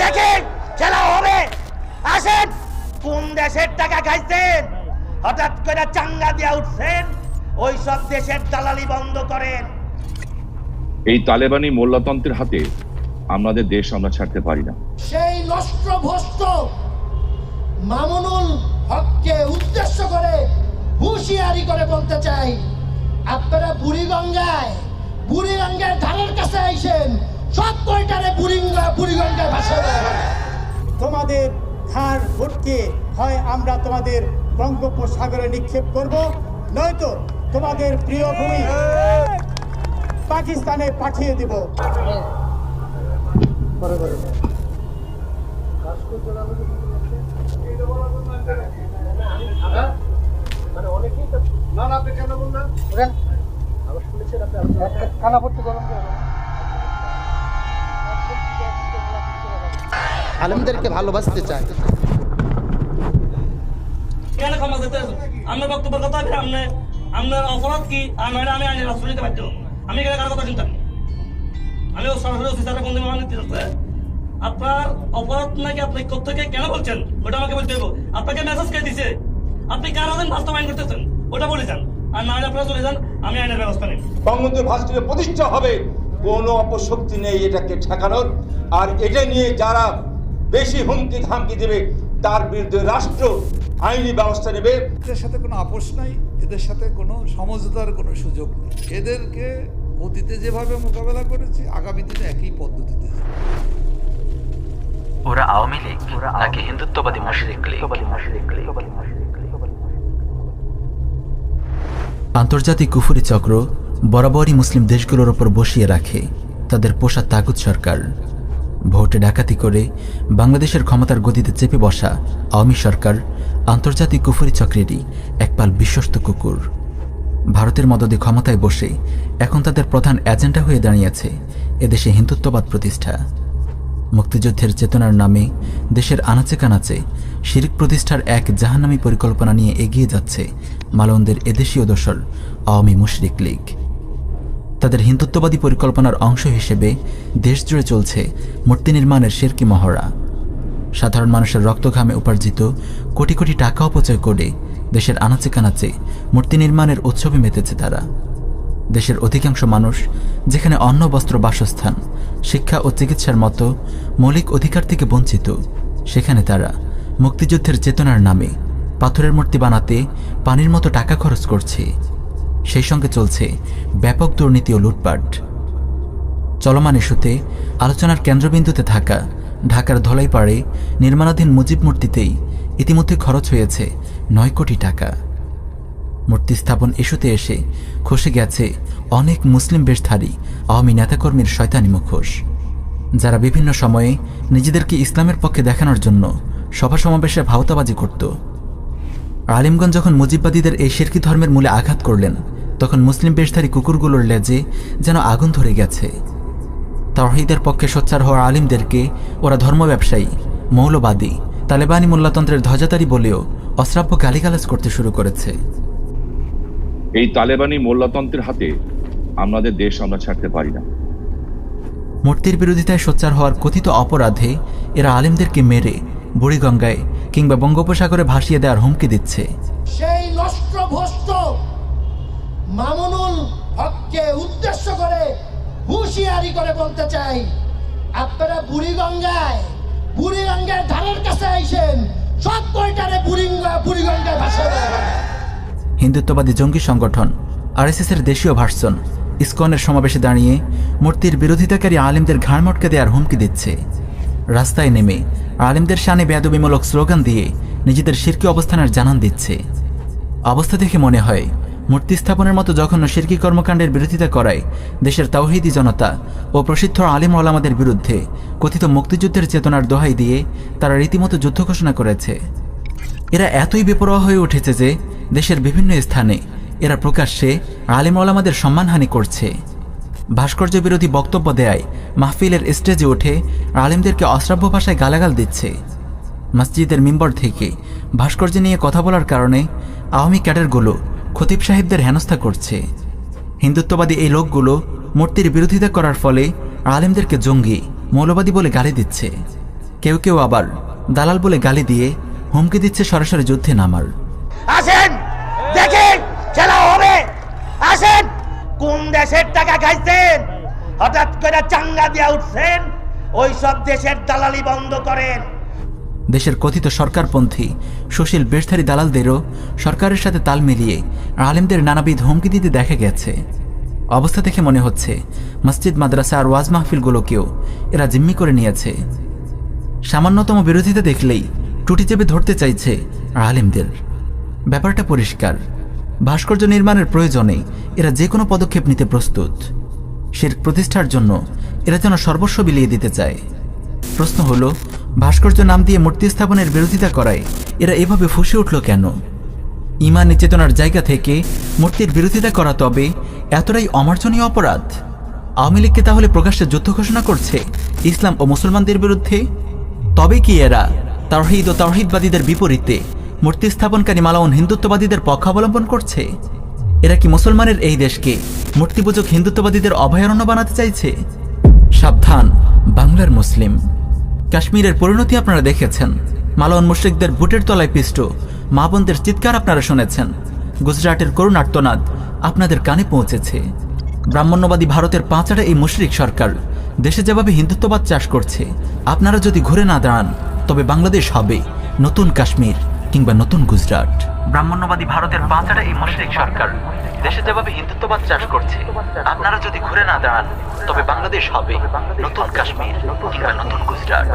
দেখেন খেলা হবে। আসেন কোন দেশের টাকা খাইছেন? হঠাৎ করে চাঙ্গা দিয়া উঠছেন ওই সব দেশের দালালি বন্ধ করেন। এই তালেবানি মোল্লাতন্ত্রের হাতে আমাদের দেশ আমরা ছাড়তে পারি না। সেই নষ্ট ভ্রষ্ট মামুনুল হককে উদ্দেশ্য করে হুঁশিয়ারি করে বলতে চাই আপনারা বুড়িগঙ্গায় বুড়িগঙ্গার ধারের কাছে আইসেন সব কয়টারে বুড়িগঙ্গা বুড়িগঙ্গায় ভাসাবে তোমাদের ঘাড় ভটকে হয় আমরা তোমাদের বঙ্গোপসাগরে নিক্ষেপ করব নয়তো তোমাদের প্রিয় ভূমি পাকিস্তানে পাঠিয়ে দিব। আলেমদেরকে ভালোবাসতে চাই কেন বক্তব্যের কথা আছে আপনি আপনার অপরাধ কি? আমি আইনের রাস্তা নিতে বাধ্য। আমি এখানে কারও কথা চিন্তা আমি সরাসরি অফিসারের বন্ধু নিতে আপনার অপরাধ নাকি আপনি কেন বলছেন? ওটা আমাকে বলতে হবে আপনাকে মেসেজ কে দিছে? আপনি কার আদেন বাস্তবায়ন করতেছেন। ওটা বলে যান। আর না হলে আপনারা চলে যান। আমি আইনের ব্যবস্থা নিই বঙ্গবন্ধু ভাস্কর্য প্রতিষ্ঠা হবে। কোনো অপশক্তি নেই এটাকে ঠেকানোর। আর এটা নিয়ে যারা বেশি হুমকি ধামকি দেবে তার বিরুদ্ধে রাষ্ট্র আইনি ব্যবস্থা নেবে। এদের সাথে কোনো আপোষ নাই এদের সাথে কোনো সমঝোতার কোনো সুযোগ নেই। এদেরকে অতীতে যেভাবে মোকাবেলা করেছি আগামী দিনে একই পদ্ধতিতে ওরা আওয়ামী লীগ নাকি হিন্দুত্ববাদী মুশরিক লীগ? আন্তর্জাতিক কুফুরি চক্র বরাবরই মুসলিম দেশগুলোর ওপর বসিয়ে রাখে তাদের পোষা তাগুত সরকার। ভোটে ডাকাতি করে বাংলাদেশের ক্ষমতার গতিতে চেপে বসা আওয়ামী সরকার আন্তর্জাতিক কুফুরি চক্রেরই একপাল বিশ্বস্ত কুকুর। ভারতের মদদে ক্ষমতায় বসে এখন তাদের প্রধান এজেন্ডা হয়ে দাঁড়িয়েছে এদেশে হিন্দুত্ববাদ প্রতিষ্ঠা। মুক্তিযুদ্ধের চেতনার নামে দেশের আনাচে কানাচে শিরিক প্রতিষ্ঠার এক জাহান্নামী পরিকল্পনা নিয়ে এগিয়ে যাচ্ছে মালনদের এদেশীয় দোসর আওয়ামী মুশরিক লীগ। তাদের হিন্দুত্ববাদী পরিকল্পনার অংশ হিসেবে দেশ জুড়ে চলছে মূর্তি নির্মাণের শেরকি মহড়া। সাধারণ মানুষের রক্তঘামে উপার্জিত কোটি কোটি টাকা অপচয় করে দেশের আনাচে কানাচে মূর্তি নির্মাণের উৎসবে মেতেছে তারা। দেশের অধিকাংশ মানুষ, যেখানে অন্ন, বস্ত্র, বাসস্থান, শিক্ষা ও চিকিৎসার মতো মৌলিক অধিকার থেকে বঞ্চিত, সেখানে তারা মুক্তিযুদ্ধের চেতনার নামে পাথরের মূর্তি বানাতে পানির মতো টাকা খরচ করছে। সেই সঙ্গে চলছে ব্যাপক দুর্নীতি ও লুটপাট। চলমান ইস্যুতে আলোচনার কেন্দ্রবিন্দুতে থাকা ঢাকার ধলাইপাড়ে নির্মাণাধীন মুজিব মূর্তিতেই ইতিমধ্যে খরচ হয়েছে নয় কোটি টাকা। মূর্তি স্থাপন ইস্যুতে এসে খসে গেছে অনেক মুসলিম বেশধারী, আওয়ামী নেতাকর্মীর শয়তানি মুখোশ। যারা বিভিন্ন সময়ে নিজেদেরকে ইসলামের পক্ষে দেখানোর জন্য সভা সমাবেশে ভাওতাবাজি করত আলিমগঞ্জ যখন মুজিববাদীদের এই শিরকি ধর্মের মূলে আঘাত করলেন তখন মুসলিম বেশধারী কুকুরগুলোর লেজে যেন আগুন ধরে গেছে। তাওহিদের পক্ষে সোচ্চার হওয়া আলিমদেরকে ওরা ধর্ম ব্যবসায়ী মৌলবাদী তালেবানি মোল্লাতন্ত্রের ধ্বজাতারি বলেও অশ্রাব্য গালিগালাজ করতে শুরু করেছে। এই তালেবানি মোল্লাতন্ত্রের হাতে আমাদের দেশ আমরা ছাড়তে পারি না। মূর্তির বিরোধিতায় সোচ্চার হওয়ার কথিত অপরাধে এরা আলিমদেরকে মেরে বুড়িগঙ্গায় কিংবা বঙ্গোপসাগরে ভাসিয়ে দেওয়ার হুমকি দিচ্ছে। সেই মামুনুল হককে উদ্দেশ্য করে হুঁশিয়ারি করে বলতে চাই আপনারা বুড়িগঙ্গায় বুড়িগঙ্গার ধারের কাছে আইসেন সব কয়টারে বুড়িগঙ্গা বুড়িগঙ্গায় হিন্দুত্ববাদী জঙ্গি সংগঠন আরএসএসের দেশীয় ভার্সন ইসকনের সমাবেশে দাঁড়িয়ে মূর্তির বিরোধিতাকারী আলিমদের ঘাড় মটকে দেওয়ার হুমকি দিচ্ছে। রাস্তায় নেমে আলিমদের শানে বেয়াদবিমূলক স্লোগান দিয়ে নিজেদের শিরকি অবস্থানের জানান দিচ্ছে। অবস্থা দেখে মনে হয়, মূর্তি স্থাপনের মতো জঘন্য শিরকি কর্মকাণ্ডের বিরোধিতা করায় দেশের তাওহিদি জনতা ও প্রসিদ্ধ আলিম ওলামাদের বিরুদ্ধে কথিত মুক্তিযুদ্ধের চেতনার দোহাই দিয়ে তারা রীতিমতো যুদ্ধ ঘোষণা করেছে। এরা এতই বেপরোয়া হয়ে উঠেছে যে দেশের বিভিন্ন স্থানে এরা প্রকাশ্যে আলিম ওলামাদের সম্মানহানি করছে। ভাস্কর্য বিরোধী বক্তব্য দেয় মাহফিলের স্টেজে উঠে আলিমদেরকে অশ্রাব্য ভাষায় গালাগাল দিচ্ছে। মসজিদের মিম্বর থেকে ভাস্কর্য নিয়ে কথা বলার কারণে আওয়ামী ক্যাডারগুলো খতিব সাহেবদের হেনস্থা করছে। হিন্দুত্ববাদী এই লোকগুলো মূর্তির বিরোধিতা করার ফলে আলেমদেরকে জঙ্গি, মৌলবাদী বলে গালি দিচ্ছে। কেউ কেউ আবার দালাল বলে গালি দিয়ে হুমকি দিচ্ছে সরাসরি যুদ্ধে নামার। আসেন দেখেন খেলা হবে আসেন কোন দেশের টাকা খাইছেন? হঠাৎ করে চাঙ্গা দিয়া উঠছেন ওই সব দেশের দালালি বন্ধ করেন। দেশের কথিত সরকারপন্থী সুশীল বেশধারী দালালদেরও সরকারের সাথে তাল মিলিয়ে আলেমদের নানাবিধ হুমকি দিতে দেখা গেছে। অবস্থা দেখে মনে হচ্ছে মসজিদ, মাদ্রাসা আর ওয়াজ মাহফিলগুলোকেও এরা জিম্মি করে নিয়েছে। সামান্যতম বিরোধিতা দেখলেই টুটি চেপে ধরতে চাইছে আলেমদের। ব্যাপারটা পরিষ্কার। ভাস্কর্য নির্মাণের প্রয়োজনে এরা যে কোনো পদক্ষেপ নিতে প্রস্তুত। শির প্রতিষ্ঠার জন্য এরা যেন সর্বস্ব বিলিয়ে দিতে চায়। প্রশ্ন হলো, ভাস্কর্য নাম দিয়ে মূর্তি স্থাপনের বিরোধিতা করায় এরা এভাবে ফুসে উঠল কেন? ইমানি চেতনার জায়গা থেকে মূর্তির বিরোধিতা করা তবে এতটাই অমার্জনীয় অপরাধ? আওয়ামী লীগকে তাহলে প্রকাশ্যে যুদ্ধ ঘোষণা করছে ইসলাম ও মুসলমানদের বিরুদ্ধে? তবে কি এরা তাওহিদ ও তাওহিদবাদীদের বিপরীতে মূর্তি স্থাপনকারী মালাউন হিন্দুত্ববাদীদের পক্ষ অবলম্বন করছে। এরা কি মুসলমানের এই দেশকে মূর্তিপূজক হিন্দুত্ববাদীদের অভয়ারণ্য বানাতে চাইছে? সাবধান, বাংলার মুসলিম। কাশ্মীরের পরিণতি আপনারা দেখেছেন। মালওয়ান মুশ্রিকদের বুটের তলায় পিষ্ট। মা বোনদের চিৎকার আপনারা শুনেছেন। গুজরাটের করুণ আর্তনাদ আপনাদের কানে পৌঁছেছে। ব্রাহ্মণ্যবাদী ভারতের পাঁচাড়ে এই মুশরিক সরকার দেশে যেভাবে হিন্দুত্ববাদ চাষ করছে, আপনারা যদি ঘুরে না দাঁড়ান, তবে বাংলাদেশ হবে নতুন কাশ্মীর। কিংবা নতুন গুজরাট। ব্রাহ্মণ্যবাদী ভারতের পাঁচটা এই মুশরিক সরকার দেশে যেভাবে হিন্দুত্ববাদ চাষ করছে, আপনারা যদি ঘুরে না দাঁড়ান, তবে বাংলাদেশ হবে নতুন কাশ্মীর কিংবা নতুন গুজরাট।